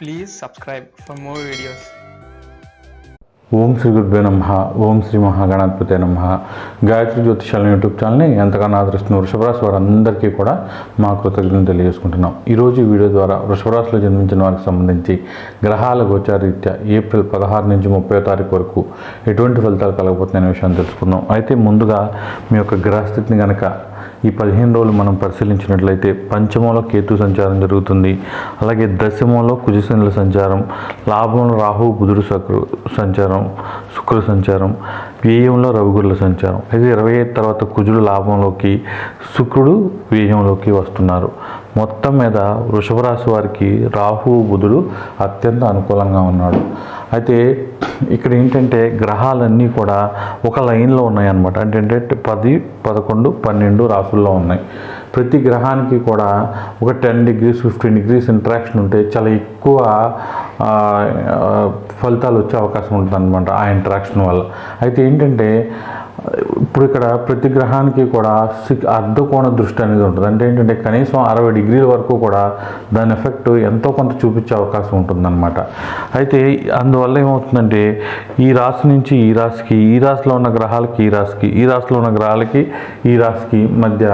Please subscribe for more videos ఓం శ్రీ గురుభ్యో నమ ఓం శ్రీ మహాగణాధిపతి నమ. గాయత్రి జ్యోతిషాల యూట్యూబ్ ఛానల్ని ఎంతగానో ఆదరిస్తున్న వృషభరాశి వారందరికీ కూడా మా కృతజ్ఞతలు తెలియజేసుకుంటున్నాం. ఈరోజు ఈ వీడియో ద్వారా వృషభరాశిలో జన్మించిన వారికి సంబంధించి గ్రహాల గోచారీత్యా ఏప్రిల్ పదహారు నుంచి ముప్పై తారీఖు వరకు ఎటువంటి ఫలితాలు కలగబోతున్నాయనే విషయాన్ని తెలుసుకుందాం. అయితే ముందుగా మీ యొక్క గ్రహస్థితిని కనుక ఈ పదిహేను రోజులు మనం పరిశీలించినట్లయితే పంచమంలో కేతు సంచారం జరుగుతుంది. అలాగే దశమంలో కుజశనుల సంచారం. లాభంలో రాహు బుధుడు శుక్రు సంచారం శుక్ర సంచారం. వ్యయంలో రవిగురుల సంచారం. అయితే ఇరవై ఐదు తర్వాత కుజుడు లాభంలోకి శుక్రుడు వ్యయంలోకి వస్తున్నారు. మొత్తం మీద వృషభ రాశి వారికి రాహు బుధుడు అత్యంత అనుకూలంగా ఉన్నాడు. అయితే ఇక్కడ ఏంటంటే గ్రహాలన్నీ కూడా ఒక లైన్లో ఉన్నాయన్నమాట. అంటే ఏంటంటే పది పదకొండు పన్నెండు రాసుల్లో ఉన్నాయి. ప్రతి గ్రహానికి కూడా ఒక ten degrees fifteen degrees interaction ఉంటే చాలా ఎక్కువ ఫలితాలు వచ్చే అవకాశం ఉంటుంది అనమాట ఆ ఇంట్రాక్షన్ వల్ల. అయితే ఏంటంటే ఇప్పుడు ఇక్కడ ప్రతి గ్రహానికి కూడా అర్ధకోణ దృష్టి అనేది ఉంటుంది. అంటే ఏంటంటే కనీసం అరవై డిగ్రీల వరకు కూడా దాని ఎఫెక్ట్ ఎంతో కొంత చూపించే అవకాశం ఉంటుందన్నమాట. అయితే అందువల్ల ఏమవుతుందంటే ఈ రాశి నుంచి ఈ రాశికి ఈ రాశిలో ఉన్న గ్రహాలకి ఈ రాశికి ఈ రాశిలో ఉన్న గ్రహాలకి ఈ రాశికి మధ్య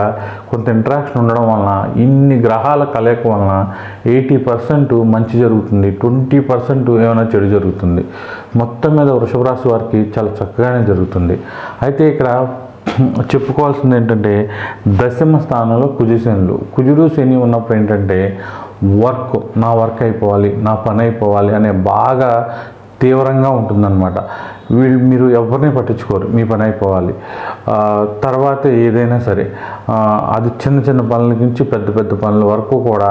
కొంత ఇంట్రాక్షన్ ఉండడం వలన ఇన్ని గ్రహాల కలయిక వలన ఎయిటీ పర్సెంట్ మంచి జరుగుతుంది. ట్వంటీ పర్సెంట్ ఏమైనా చెడు జరుగుతుంది. మొత్తం మీద వృషభ రాశి వారికి చాలా చక్కగానే జరుగుతుంది. అయితే ఇక్కడ చెప్పుకోవాల్సింది ఏంటంటే దశమ స్థానంలో కుజశనులు కుజుడు శని ఉన్నప్పుడు ఏంటంటే వర్క్ నా వర్క్ అయిపోవాలి నా పని అయిపోవాలి అనే బాగా తీవ్రంగా ఉంటుందన్నమాట. వీళ్ళు మీరు ఎవరిని పట్టించుకోరు మీ పని అయిపోవాలి. తర్వాత ఏదైనా సరే అది చిన్న చిన్న పనుల నుంచి పెద్ద పెద్ద పనుల వరకు కూడా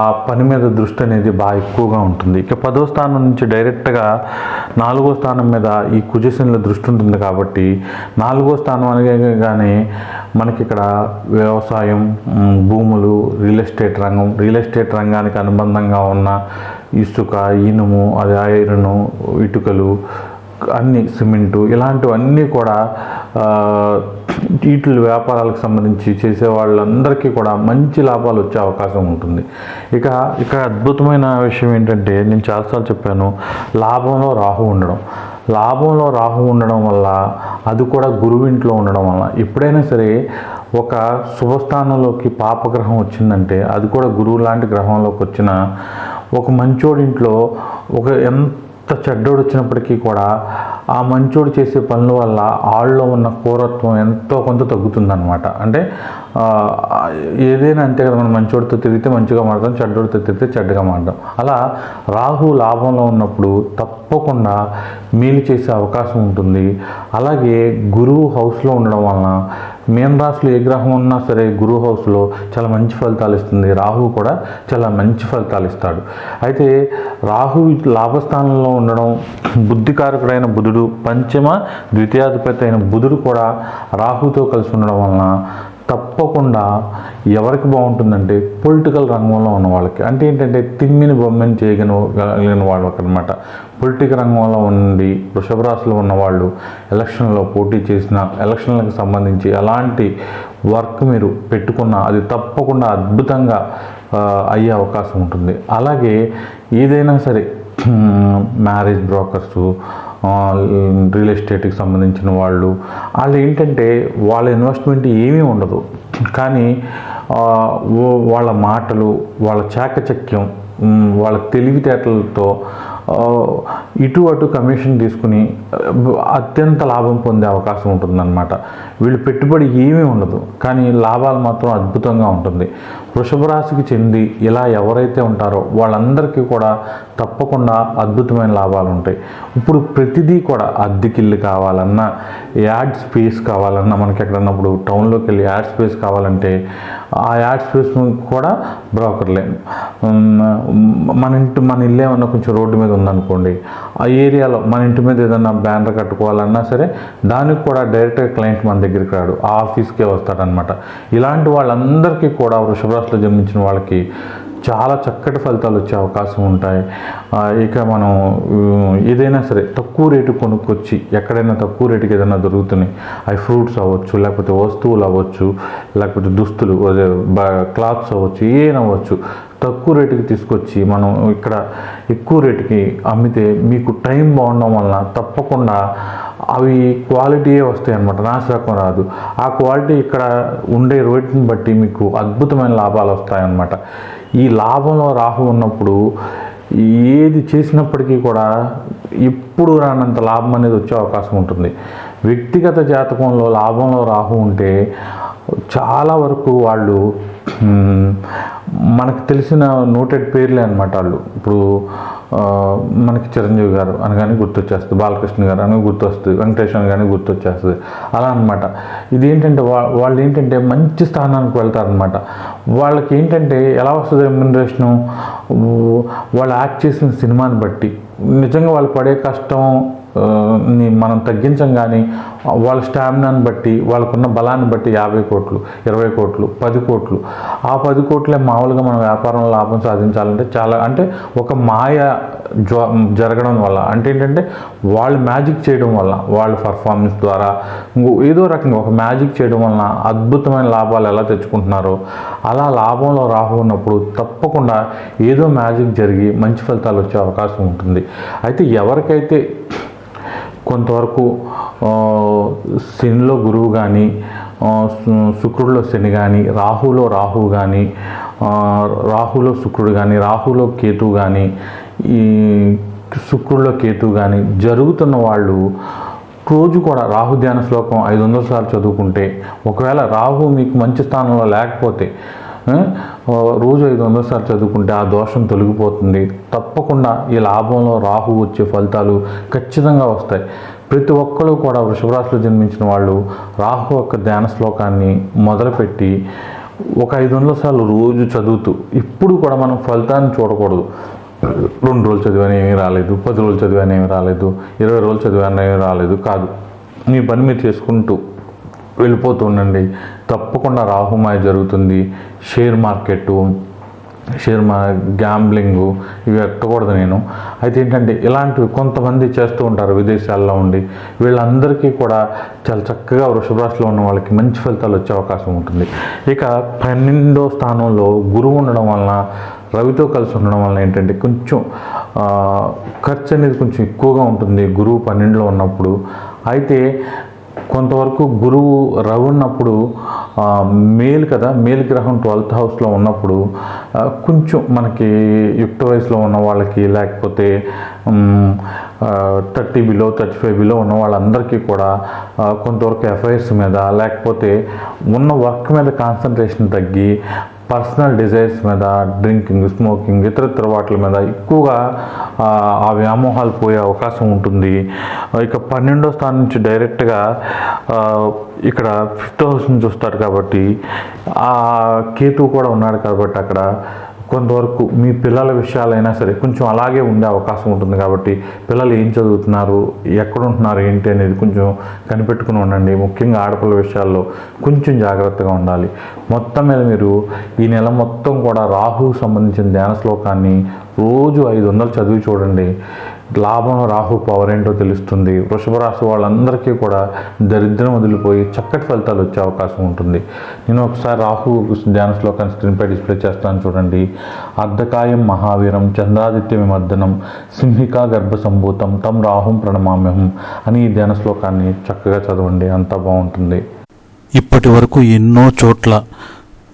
ఆ పని మీద దృష్టి అనేది బాగా ఎక్కువగా ఉంటుంది. ఇక పదో స్థానం నుంచి డైరెక్ట్గా నాలుగో స్థానం మీద ఈ కుజశనిలో దృష్టి ఉంటుంది కాబట్టి నాలుగో స్థానం అనగానే మనకి ఇక్కడ వ్యవసాయం భూములు రియల్ ఎస్టేట్ రంగం రియల్ ఎస్టేట్ రంగానికి అనుబంధంగా ఉన్న ఇసుక ఇనుము అది ఐరను ఇటుకలు అన్ని సిమెంటు ఇలాంటివన్నీ కూడా వీటి వ్యాపారాలకు సంబంధించి చేసే వాళ్ళందరికీ కూడా మంచి లాభాలు వచ్చే అవకాశం ఉంటుంది. ఇక ఇక్కడ అద్భుతమైన విషయం ఏంటంటే నేను చాలాసార్లు చెప్పాను లాభంలో రాహు ఉండడం. లాభంలో రాహు ఉండడం వల్ల అది కూడా గురువు ఇంట్లో ఉండడం వల్ల. ఎప్పుడైనా సరే ఒక శుభస్థానంలోకి పాపగ్రహం వచ్చిందంటే అది కూడా గురువు లాంటి గ్రహంలోకి వచ్చిన ఒక మంచోడింట్లో ఒక ఎంత చెడ్డోడు వచ్చినప్పటికీ కూడా ఆ మంచోడు చేసే పనుల వల్ల ఆళ్ళలో ఉన్న కూరత్వం ఎంతో కొంత తగ్గుతుందనమాట అంటే ఏదైనా అంతే కదా మనం మంచోడితో తిరిగితే మంచిగా మాడతాం చెడ్డోడితో తిరిగితే చెడ్డగా మాడతాం అలా రాహు లాభంలో ఉన్నప్పుడు తప్పకుండా మేలు చేసే అవకాశం ఉంటుంది. అలాగే గురువు హౌస్లో ఉండడం వలన మీన రాశిలో ఏ గ్రహం ఉన్నా సరే గురువు హౌస్లో చాలా మంచి ఫలితాలు ఇస్తుంది. రాహు కూడా చాలా మంచి ఫలితాలు ఇస్తాడు. అయితే రాహు లాభస్థానంలో ఉండడం బుద్ధికారకుడైన బుధుడు పంచమ ద్వితీయాధిపతి అయిన బుధుడు కూడా రాహుతో కలిసి ఉండడం వలన తప్పకుండా ఎవరికి బాగుంటుందంటే పొలిటికల్ రంగంలో ఉన్న వాళ్ళకి. అంటే ఏంటంటే తిమ్మిని బొమ్మని చేయగలిగిన వాళ్ళకి అనమాట పొలిటికల్ రంగంలో ఉండి వృషభ రాశిలో ఉన్నవాళ్ళు ఎలక్షన్లో పోటీ చేసిన ఎలక్షన్లకు సంబంధించి ఎలాంటి వర్క్ మీరు పెట్టుకున్నా అది తప్పకుండా అద్భుతంగా అయ్యే అవకాశం ఉంటుంది. అలాగే ఏదైనా సరే మ్యారేజ్ బ్రోకర్సు రియల్ ఎస్టేట్కి సంబంధించిన వాళ్ళు. వాళ్ళు ఏంటంటే వాళ్ళ ఇన్వెస్ట్మెంట్ ఏమీ ఉండదు. కానీ వాళ్ళ మాటలు వాళ్ళ చాకచక్యం వాళ్ళ తెలివితేటలతో ఇటు అటు కమిషన్ తీసుకుని అత్యంత లాభం పొందే అవకాశం ఉంటుందన్నమాట. వీళ్ళు పెట్టుబడి ఏమీ ఉండదు కానీ లాభాలు మాత్రం అద్భుతంగా ఉంటుంది. వృషభ రాశికి చెంది ఇలా ఎవరైతే ఉంటారో వాళ్ళందరికీ కూడా తప్పకుండా అద్భుతమైన లాభాలు ఉంటాయి. ఇప్పుడు ప్రతిదీ కూడా అద్దెకిల్లు కావాలన్నా యాడ్ స్పేస్ కావాలన్నా మనకి ఎక్కడన్నప్పుడు టౌన్లోకి వెళ్ళి యాడ్ స్పేస్ కావాలంటే ఆ యాడ్స్ స్పేస్ కూడా బ్రోకర్లే. మన ఇంటి మన ఇల్లు ఏమన్నా కొంచెం రోడ్డు మీద ఉందనుకోండి ఆ ఏరియాలో మన ఇంటి మీద ఏదన్నా బ్యానర్ కట్టుకోవాలన్నా సరే దానికి కూడా డైరెక్ట్గా క్లయింట్ మన దగ్గరికి రాడు ఆ ఆఫీస్కే వస్తాడనమాట ఇలాంటి వాళ్ళందరికీ కూడా వృషభ రాశిలో జన్మించిన వాళ్ళకి చాలా చక్కటి ఫలితాలు వచ్చే అవకాశం ఉంటాయి. ఇక మనం ఏదైనా సరే తక్కువ రేటు కొనుక్కొచ్చి ఎక్కడైనా తక్కువ రేటుకి ఏదైనా దొరుకుతున్నాయి. అవి ఫ్రూట్స్ అవ్వచ్చు లేకపోతే వస్తువులు అవ్వచ్చు లేకపోతే దుస్తులు అదే క్లాత్స్ అవ్వచ్చు ఏమైనా అవ్వచ్చు. తక్కువ రేటుకి తీసుకొచ్చి మనం ఇక్కడ ఎక్కువ రేటుకి అమ్మితే మీకు టైం బాగుండడం వలన తప్పకుండా అవి క్వాలిటీయే వస్తాయి అన్నమాట నాశరకం రాదు. ఆ క్వాలిటీ ఇక్కడ ఉండే రేటుని బట్టి మీకు అద్భుతమైన లాభాలు వస్తాయన్నమాట. ఈ లాభంలో రాహు ఉన్నప్పుడు ఏది చేసినప్పటికీ కూడా ఇప్పుడు రానంత లాభం అనేది వచ్చే అవకాశం ఉంటుంది. వ్యక్తిగత జాతకంలో లాభంలో రాహు ఉంటే చాలా వరకు వాళ్ళు మనకు తెలిసిన నోటెడ్ పేర్లే అనమాట వాళ్ళు. ఇప్పుడు మనకి చిరంజీవి గారు అనగానే గుర్తొచ్చేస్తుంది బాలకృష్ణ గారు అని గుర్తొస్తుంది వెంకటేష్ అనగానే గుర్తొచ్చేస్తుంది. అలా అనమాట ఇది ఏంటంటే వా వాళ్ళు ఏంటంటే మంచి స్థానానికి వెళ్తారనమాట వాళ్ళకి ఏంటంటే ఎలా వస్తుంది రెమ్యునరేషను? వాళ్ళు యాక్ట్ చేసిన సినిమాని బట్టి. నిజంగా వాళ్ళు పడే కష్టం ని మనం తగ్గించం కానీ వాళ్ళ స్టామినాను బట్టి వాళ్ళకున్న బలాన్ని బట్టి యాభై కోట్లు ఇరవై కోట్లు పది కోట్లు. ఆ పది కోట్లే మామూలుగా మనం వ్యాపారంలో లాభం సాధించాలంటే చాలా అంటే ఒక మాయ జ్వ జరగడం వల్ల అంటే ఏంటంటే వాళ్ళు మ్యాజిక్ చేయడం వల్ల వాళ్ళ పర్ఫార్మెన్స్ ద్వారా ఏదో రకంగా ఒక మ్యాజిక్ చేయడం వలన అద్భుతమైన లాభాలు ఎలా తెచ్చుకుంటున్నారో అలా లాభంలో రాకున్నప్పుడు తప్పకుండా ఏదో మ్యాజిక్ జరిగి మంచి ఫలితాలు వచ్చే అవకాశం ఉంటుంది. అయితే ఎవరికైతే కొంతవరకు శనిలో గురువు కానీ శుక్రుడిలో శని కానీ రాహులో రాహు కానీ రాహులో శుక్రుడు కానీ రాహులో కేతు కానీ ఈ శుక్రుడిలో కేతు కానీ జరుగుతున్న వాళ్ళు రోజు కూడా రాహు ధ్యాన శ్లోకం ఐదు వందల సార్లు చదువుకుంటే ఒకవేళ రాహు మీకు మంచి స్థానంలో లేకపోతే రోజు ఐదు వందల సార్లు చదువుకుంటే ఆ దోషం తొలగిపోతుంది. తప్పకుండా ఈ లాభంలో రాహు వచ్చే ఫలితాలు ఖచ్చితంగా వస్తాయి. ప్రతి ఒక్కరు కూడా వృషభరాశిలో జన్మించిన వాళ్ళు రాహు యొక్క ధ్యాన శ్లోకాన్ని మొదలుపెట్టి ఒక ఐదు వందల సార్లు రోజు చదువుతూ ఇప్పుడు కూడా మనం ఫలితాన్ని చూడకూడదు. రెండు రోజులు చదివాను ఏమీ రాలేదు పది రోజులు చదివాను ఏమీ రాలేదు ఇరవై రోజులు చదివాను ఏమీ రాలేదు కాదు. మీ పని మీరు చేసుకుంటూ వెళ్ళిపోతూ ఉండండి. తప్పకుండా రాహుమాయ జరుగుతుంది. షేర్ మార్కెట్ షేర్ మా గ్యాంబ్లింగు ఇవి ఎట్టకూడదు నేను. అయితే ఏంటంటే ఇలాంటివి కొంతమంది చేస్తూ ఉంటారు విదేశాల్లో ఉండి. వీళ్ళందరికీ కూడా చాలా చక్కగా వృషభ రాశిలో ఉన్న వాళ్ళకి మంచి ఫలితాలు వచ్చే అవకాశం ఉంటుంది. ఇక పన్నెండో స్థానంలో గురువు ఉండడం వలన రవితో కలిసి ఉండడం వలన ఏంటంటే కొంచెం ఖర్చు అనేది కొంచెం ఎక్కువగా ఉంటుంది గురువు పన్నెండులో ఉన్నప్పుడు. అయితే కొంతవరకు గురువు రవి ఉన్నప్పుడు మేల్ మేలు కదా? మేల్ గ్రహం ట్వెల్త్ హౌస్లో ఉన్నప్పుడు కొంచెం మనకి యుక్త వయసులో ఉన్న వాళ్ళకి లేకపోతే thirty below thirty five below ఉన్న వాళ్ళందరికీ కూడా కొంతవరకు ఎఫ్ఐఆర్స్ మీద లేకపోతే ఉన్న వర్క్ మీద కాన్సన్ట్రేషన్ తగ్గి పర్సనల్ డిజైర్స్ మీద డ్రింకింగ్ స్మోకింగ్ ఇతరత్ర వాటి మీద ఎక్కువగా ఆ, వ్యామోహాలు పోయే అవకాశం ఉంటుంది. ఇక పన్నెండో స్థానం నుంచి డైరెక్ట్గా ఇక్కడ ఫిఫ్త్ హౌస్ నుంచి వస్తారు కాబట్టి ఆ కేతు కూడా ఉన్నాడు కాబట్టి అక్కడ కొంతవరకు మీ పిల్లల విషయాలైనా సరే కొంచెం అలాగే ఉండే అవకాశం ఉంటుంది కాబట్టి పిల్లలు ఏం చదువుతున్నారు ఎక్కడ ఉంటున్నారు ఏంటి అనేది కొంచెం కనిపెట్టుకుని ఉండండి. ముఖ్యంగా ఆడపిల్ల విషయాల్లో కొంచెం జాగ్రత్తగా ఉండాలి. మొత్తం మీద మీరు ఈ నెల మొత్తం కూడా రాహుకు సంబంధించిన ధ్యాన శ్లోకాన్ని రోజు ఐదు వందలు చదివి చూడండి. లాభం రాహు పవర్ ఏంటో తెలుస్తుంది. వృషభ రాశి వాళ్ళందరికీ కూడా దరిద్రం వదిలిపోయి చక్కటి ఫలితాలు వచ్చే అవకాశం ఉంటుంది. నేను ఒకసారి రాహు ధ్యాన శ్లోకాన్ని స్క్రీన్పై డిస్ప్లే చేస్తాను చూడండి. అర్ధకాయం మహావీరం చంద్రాదిత్య విమర్దనం సింహికా గర్భ సంభూతం తం రాహుం ప్రణమామ్యహం అని ఈ ధ్యాన శ్లోకాన్ని చక్కగా చదవండి. అంతా బాగుంటుంది. ఇప్పటి వరకు ఎన్నో చోట్ల